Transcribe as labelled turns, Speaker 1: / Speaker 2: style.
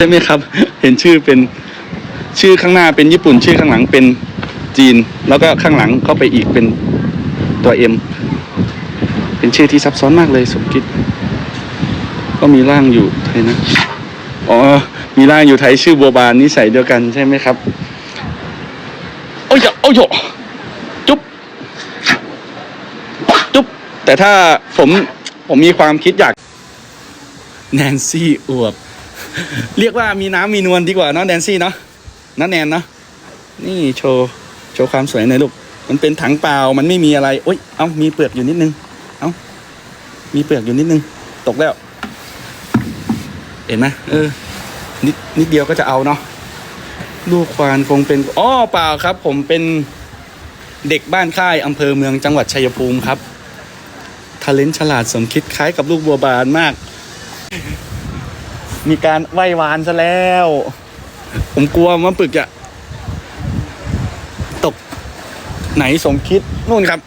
Speaker 1: ใช่ไหมครับ เห็นชื่อเป็นชื่อข้างหน้าเป็นญี่ปุ่น ชื่อข้างหลังเป็นจีน แล้วก็ข้างหลังเข้าไปอีกเป็นตัวเอ็มเป็นชื่อที่ซับซ้อนมากเลยสมคิด ก็มีร่างอยู่ไทยนะ อ๋อ มีร่างอยู่ไทยชื่อบัวบานนิสัยเดียวกันใช่ไหมครับโอ้ยโอ้ยจุ๊บจุ๊บแต่ถ้าผมผมมีความคิดอยาก แนนซี่อวบ เรียกว่ามีน้ำมีนวลดีกว่าเนาะแนนซี่เนาะน้าแนนเนาะนี่โชว์โชว์ความสวยหน่อยลูก มันเป็นถังเปล่ามันไม่มีอะไรโอ้ยเอ้ามีเปลือกอยู่นิดนึง เอ้ามีเปลือกอยู่นิดนึง ตกแล้ว เห็นไหมเออนิดนิดเดียวก็จะเอาเนาะลูกควานคงเป็นอ๋อเปล่าครับ ผมเป็นเด็กบ้านค่ายอำเภอเมืองจังหวัดชัยภูมิครับทะเลนฉลาดสมคิดคล้ายกับลูกบัวบานมาก มีการไหว้วานซะแล้ว ผมกลัวมันปึกจะตกไหนสมคิดนู่นครับ